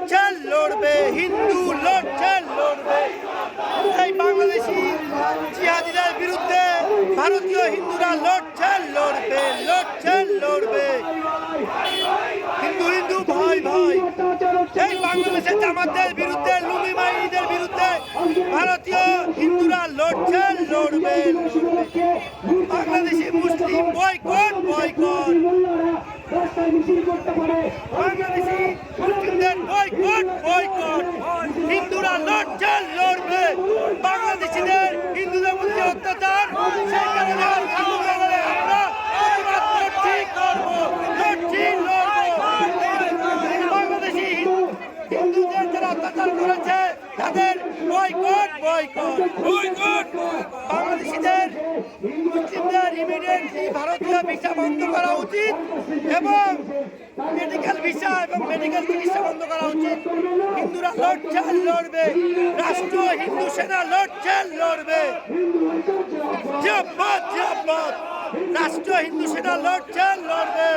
লড়ছে লড়বে, হিন্দু লড়ছে, লড়বে। এই বাংলাদেশি জিহাদিদের বিরুদ্ধে ভারতীয় হিন্দুরা লড়ছে, লড়বে লড়ছে, লড়বে। হিন্দু হিন্দু, ভাই ভাই। এই বাংলাদেশের জামাতদের বিরুদ্ধে লুমি মাইদের বিরুদ্ধে ভারতীয় হিন্দুরা লড়ছে, লড়বে। Bangladeshi Muslim boycott boycott. Bangladeshi boycott. হিন্দুরা লড়ছে লড়বে। বাংলাদেশিদের হিন্দুদের মধ্যে অত্যাচার সেই কারণে আমরা প্রতিবাদ লড়ছি করব, লড়ছি করেছে, তাদের বয়কট বয়কট বয়কট। ভারতীয় ভিসা বন্ধ করা উচিত এবং মেডিকেল ভিসা এবং মেডিকেল চিকিৎসা বন্ধ করা উচিত। হিন্দুরা লড়ছে লড়বে, রাষ্ট্র, হিন্দু সেনা লড়ছে লড়বে। রাষ্ট্র, হিন্দু সেনা লড়ছে লড়বে।